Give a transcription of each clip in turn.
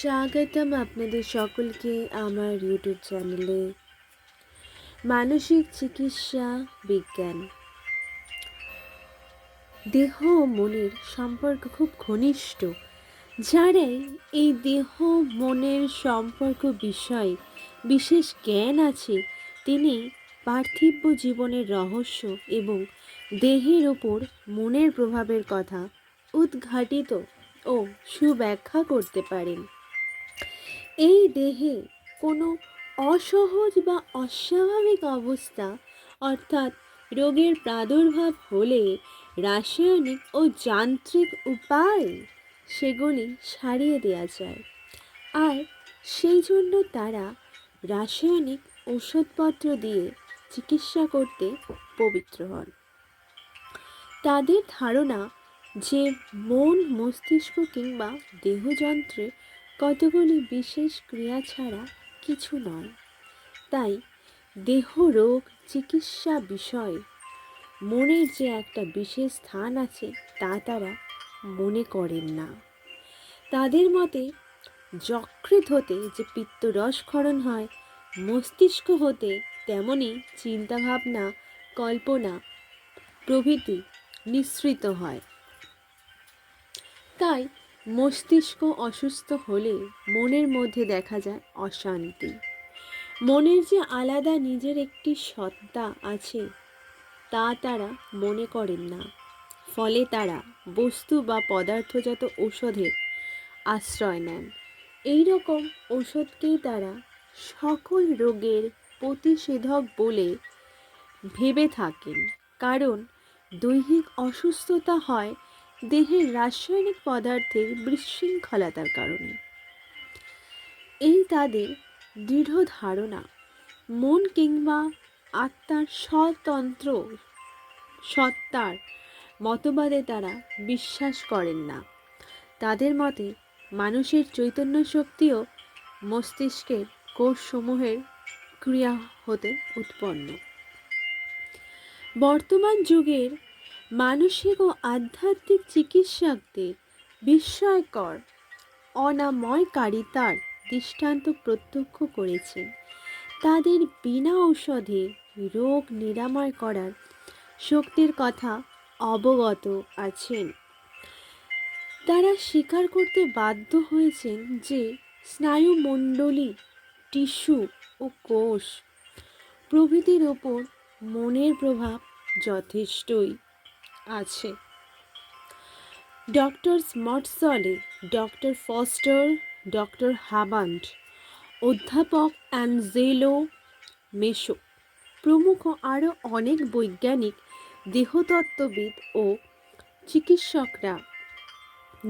স্বাগতম আপনাদের সকলকে আমার ইউটিউব চ্যানেলে মানসিক চিকিৎসা, বিজ্ঞান। দেহ ও মনের সম্পর্ক খুব ঘনিষ্ঠ। যারাই এই দেহ মনের সম্পর্ক বিষয়ে বিশেষ জ্ঞান আছে, তিনি পার্থিব জীবনের রহস্য এবং দেহের ওপর মনের প্রভাবের কথা উদ্ঘাটিত ও সুব্যাখ্যা করতে পারেন। এই দেহে কোনো অসহজ বা অস্বাভাবিক অবস্থা, অর্থাৎ রোগের প্রাদুর্ভাব হলে রাসায়নিক ও যান্ত্রিক উপায় সেগুলি সারিয়ে দেওয়া যায়। আর সেই জন্য তারা রাসায়নিক ওষুধপত্র দিয়ে চিকিৎসা করতে পবিত্র হন। তাদের ধারণা যে মন মস্তিষ্ক কিংবা দেহযন্ত্রে কতগুলি বিশেষ ক্রিয়া ছাড়া কিছু নয়। তাই দেহ রোগ চিকিৎসা বিষয়ে, মনের যে একটা বিশেষ স্থান আছে তা তারা মনে করেন না। তাদের মতে যকৃত হতে যে পিত্তরস পিত্তরসক্ষরণ হয়, মস্তিষ্ক হতে তেমনই চিন্তাভাবনা, কল্পনা প্রভৃতি নিঃসৃত হয়। তাই মস্তিষ্ক অসুস্থ হলে মনের মধ্যে দেখা যায় অশান্তি। মনের যে আলাদা নিজের একটি সত্তা আছে, তা তারা মনে করেন না। ফলে তারা বস্তু বা পদার্থজাত ঔষধের আশ্রয় নেন। এই রকম ঔষধকেই তারা সকল রোগের প্রতিষেধক বলে ভেবে থাকেন। কারণ দৈহিক অসুস্থতা হয় দেহের রাসায়নিক পদার্থের বিশৃঙ্খলতার কারণে। এই তাদের দৃঢ় ধারণা মন কিংবা আত্মার স্বতন্ত্র সত্তার মতবাদে তারা বিশ্বাস করেন না। তাদের মতে মানুষের চৈতন্য শক্তিও মস্তিষ্কের কোষসমূহের ক্রিয়া হতে উৎপন্ন। বর্তমান যুগের মানসিক ও আধ্যাত্মিক চিকিৎসকদের বিস্ময়কর অনাময়কারিতার দৃষ্টান্ত প্রত্যক্ষ করেছেন তাদের বিনা ঔষধে রোগ নিরাময় করার শক্তির কথা অবগত আছেন। তারা স্বীকার করতে বাধ্য হয়েছেন যে স্নায়ুমণ্ডলী টিস্যু ও কোষ প্রভৃতির ওপর মনের প্রভাব যথেষ্টই। আছে। ডক্টর স্মটসলে ডক্টর ফস্টার ডক্টর হাবান্ড অধ্যাপক অ্যানজেলো মেশো প্রমুখ আরও অনেক বৈজ্ঞানিক, দেহতত্ত্ববিদ ও চিকিৎসকরা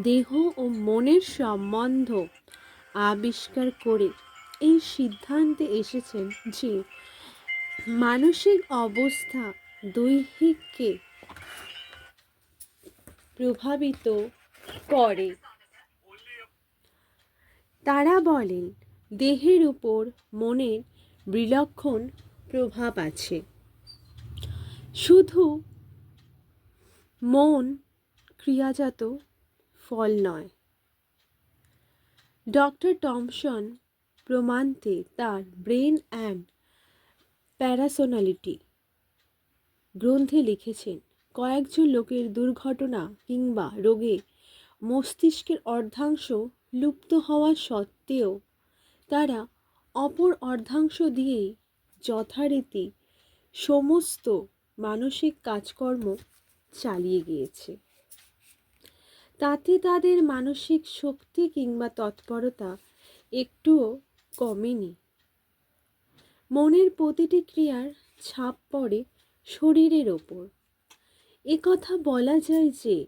দেহ ও মনের সম্বন্ধ আবিষ্কার করে এই সিদ্ধান্তে এসেছেন যে মানসিক অবস্থা দৈহিককে প্রভাবিত করে। তারা বলেন, দেহের উপর মনের বিলক্ষণ প্রভাব আছে। শুধু মন ক্রিয়াজাত ফল নয়। ডক্টর টমসন প্রমাণতে তার ব্রেন অ্যান্ড প্যারাসোনালিটি গ্রন্থে লিখেছেন কয়েকজন লোকের দুর্ঘটনা কিংবা রোগে মস্তিষ্কের অর্ধাংশ লুপ্ত হওয়া সত্ত্বেও তারা অপর অর্ধাংশ দিয়েই যথারীতি সমস্ত মানসিক কাজকর্ম চালিয়ে গিয়েছে। তাতে তাদের মানসিক শক্তি কিংবা তৎপরতা একটুও কমেনি। মনের প্রতিটি ক্রিয়ার ছাপ পড়ে শরীরের ওপর। কথা বলা যায় যে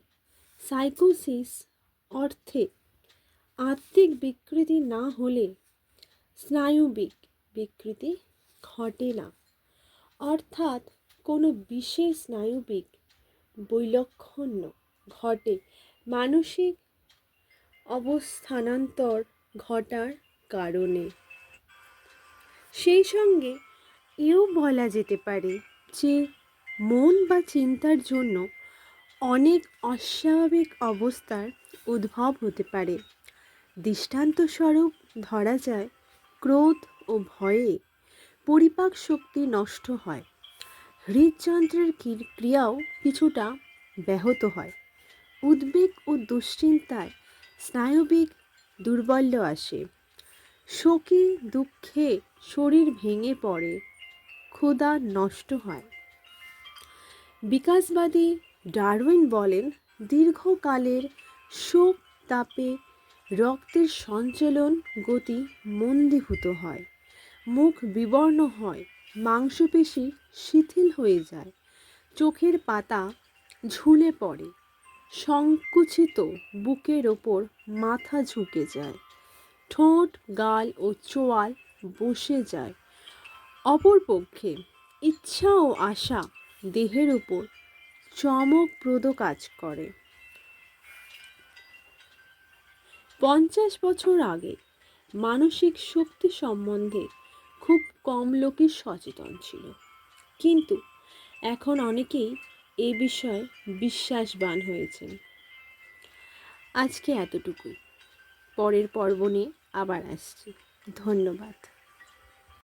সাইকোসিস অর্থে আত্মিক বিকৃতি না হলে স্নায়ুবিক বিকৃতি ঘটে না। অর্থাৎ কোনো বিশেষ স্নায়ুবিক বৈলক্ষণ্য ঘটে মানসিক অবস্থানান্তর ঘটার কারণে। সেই সঙ্গে এও বলা যেতে পারে যে মন বা চিন্তার জন্য অনেক অস্বাভাবিক অবস্থার উদ্ভব হতে পারে। দৃষ্টান্তস্বরূপ ধরা যায়, ক্রোধ ও ভয়ে পরিপাক শক্তি নষ্ট হয়। হৃদযন্ত্রের ক্রিয়াও কিছুটা ব্যাহত হয়। উদ্বেগ ও দুশ্চিন্তায় স্নায়বিক দুর্বল্য আসে। শোকে, দুঃখে শরীর ভেঙে পড়ে, ক্ষুধা নষ্ট হয়। বিকাশবাদী ডারউইন বলেন, দীর্ঘকালের শোক তাপে রক্তের সঞ্চালন গতি মন্দীভূত হয়, মুখ বিবর্ণ হয়, মাংসপেশি শিথিল হয়ে যায়, চোখের পাতা ঝুলে পড়ে, সংকুচিত বুকের ওপর মাথা ঝুঁকে যায়, ঠোঁট, গাল ও চোয়াল বসে যায়। অপরপক্ষে ইচ্ছা ও আশা দেহের উপর চমকপ্রদ কাজ করে। পঞ্চাশ বছর আগে মানসিক শক্তি সম্বন্ধে খুব কম লোকই সচেতন ছিল। কিন্তু এখন অনেকেই এ বিষয়ে বিশ্বাসবান হয়েছেন। আজকে এতটুকুই। পরের পর্ব নিয়ে আবার আসছি। ধন্যবাদ।